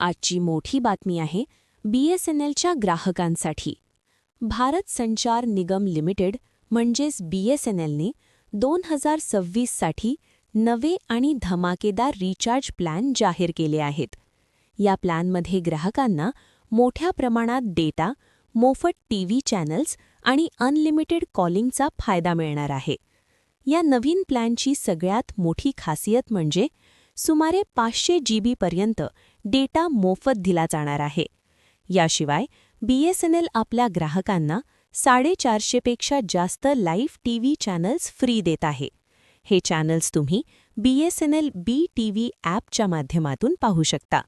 आजची मोठी बातमी आहे बीएसएनएलच्या ग्राहकांसाठी. भारत संचार निगम लिमिटेड म्हणजेच बीएसएनएलने दोन हजार सव्वीससाठी नवे आणि धमाकेदार रिचार्ज प्लॅन जाहीर केले आहेत. या प्लॅनमध्ये ग्राहकांना मोठ्या प्रमाणात डेटा मोफत टीव्ही चॅनल्स आणि अनलिमिटेड कॉलिंगचा फायदा मिळणार आहे. या नवीन प्लॅनची सगळ्यात मोठी खासियत म्हणजे सुमारे पाचशे जी बीपर्यंत डेटा मोफत दिला जाणार आहे. याशिवाय बीएसएनएल आपल्या ग्राहकांना साडेचारशेपेक्षा जास्त लाईव्ह टीव्ही चॅनल्स फ्री देत आहे. हे चॅनल्स तुम्ही बीएसएनएल बी टीव्ही ॲपच्या माध्यमातून पाहू शकता.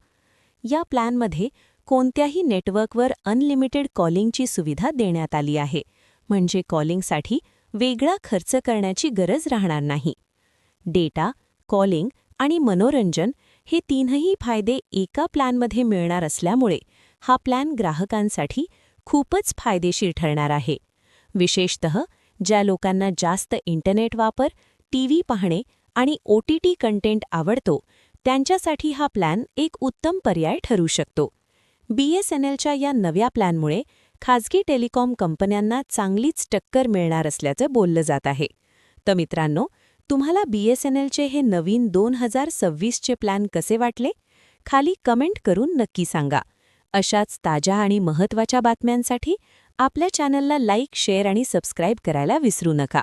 या प्लॅनमध्ये कोणत्याही नेटवर्कवर अनलिमिटेड कॉलिंगची सुविधा देण्यात आली आहे. म्हणजे कॉलिंगसाठी वेगळा खर्च करण्याची गरज राहणार नाही. डेटा कॉलिंग आणि मनोरंजन हे तीनही फायदे एका प्लॅनमध्ये मिळणार असल्यामुळे हा प्लॅन ग्राहकांसाठी खूपच फायदेशीर ठरणार आहे. विशेषत ज्या लोकांना जास्त इंटरनेट वापर टीव्ही पाहणे आणि ओ टी टी कंटेंट आवडतो त्यांच्यासाठी हा प्लॅन एक उत्तम पर्याय ठरू शकतो. बीएसएनएलच्या या नव्या प्लॅनमुळे खाजगी टेलिकॉम कंपन्यांना चांगलीच टक्कर मिळणार असल्याचं बोललं जात आहे. तर मित्रांनो तुम्हाला बीएसएनएलचे हे नवीन दोन हजार सव्वीसचे प्लॅन कसे वाटले? खाली कमेंट करून नक्की सांगा. अशाच ताज्या आणि महत्त्वाच्या बातम्यांसाठी आपल्या चॅनलला लाईक शेअर आणि सबस्क्राईब करायला विसरू नका.